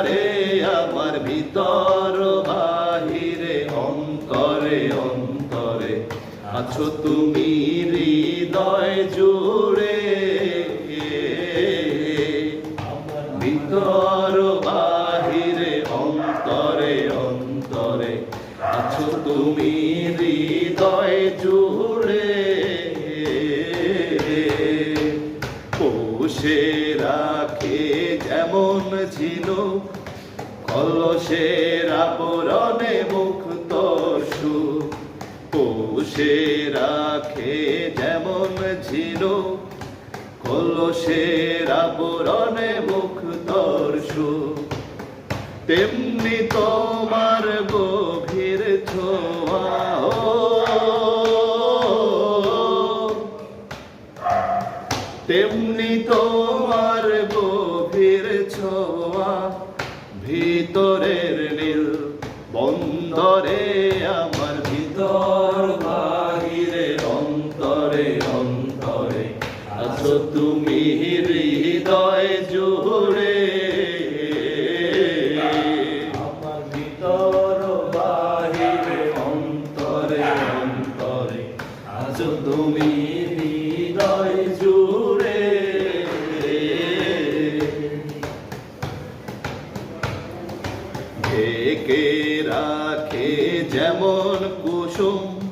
মন্ডারে আমার ভিতর বাহিরে, অন্তরে অন্তরে। আছো তুমি হৃদয় জুড়ে। ভিতর বাহিরে, অন্তরে অন্তরে। আছো তুমি হৃদয় জুড়ে। পোষে রাখে যেমন ছিল কলসের আবরণে মুক্ত সুখ। পোষে রাখে যেমন ছিল কলসের আবরণে মুক্তর সুখ। তেমনি তোমার গভীর ছোঁয়া তেমনি তোমার গভীর ছোঁয়া ভিতরের নীল বন্দরে আমার ভিতর বাহিরে অন্তরে অন্তরে। আছো তুমি হৃদয় যেমন কুসুম,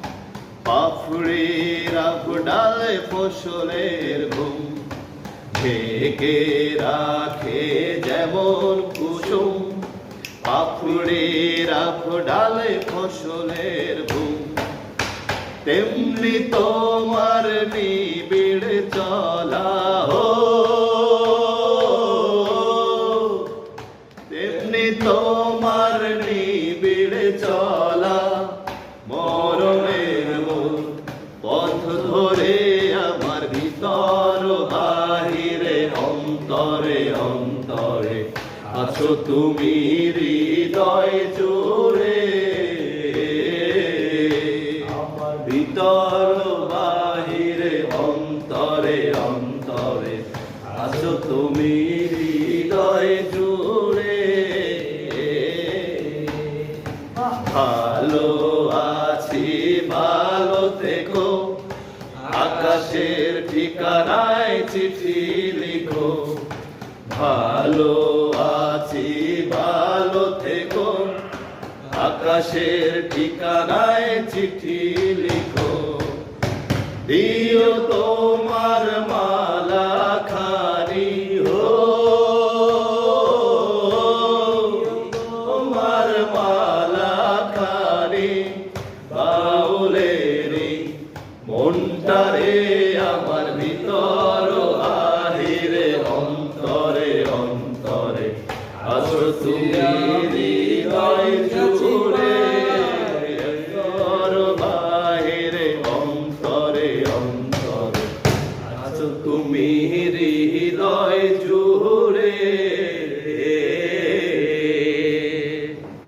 পাফড়ির ডালে ফসলের ঘুম। ঢেকে রাখে যেমন কুসুম, পাফড়ির ডালে ফসলের ঘুম। তেমনি তোমার নিবিড় চলা হো। তেমনি তোমার নিবিড় চলা আছো তুমি হৃদয় জোরে আমার ভিতর বাহিরে, অন্তরে অন্তরে আছো তুমি হৃদয় জোরে ভালো আছি, ভালো দেখো আকাশের ঠিকানায় চিঠি লিখো। ভালো থেকো। আকাশের ঠিকানায় চিঠি লিখো। দিও তোমার মালা তুমি হৃদয় জু